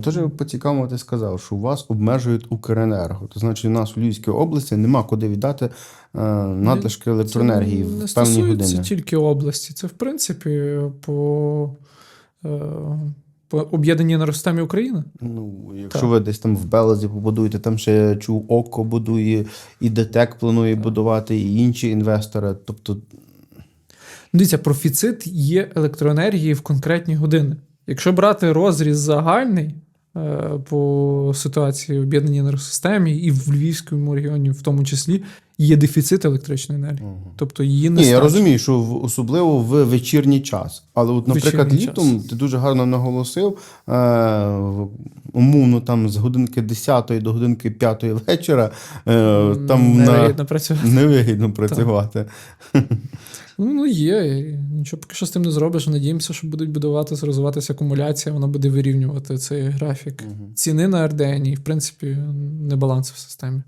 Теж по цікавому ти сказав, що у вас обмежують Укренерго. То значить, у нас у Львівській області нема куди віддати е, надлишки електроенергії Це не в певні стосується години. тільки області. Це, в принципі, по, е, по об'єднаній енергосистемі України. Ну, якщо Так. ви десь там в Белезі побудуєте, там ще чув ОКО будує, і ДТЕК планує будувати, і інші інвестори. Тобто, Дивіться, профіцит є електроенергії в конкретні години. Якщо брати розріз загальний по ситуації в об'єднаній енергосистемі і в Львівському регіоні, в тому числі, є дефіцит електричної енергії. Тобто її не ні, я розумію, що в, особливо в вечірній час. Але, от, наприклад, Вечірній літом час. ти дуже гарно наголосив, е, умовно там з годинки 10 до годинки 5 вечора е, там на, працювати. невигідно працювати. Ну, ну є. Нічого поки що з тим не зробиш. Надіємося, що будуть будуватися, розвиватися акумуляція, вона буде вирівнювати цей графік. Ціни на РДН і, в принципі, не баланс в системі.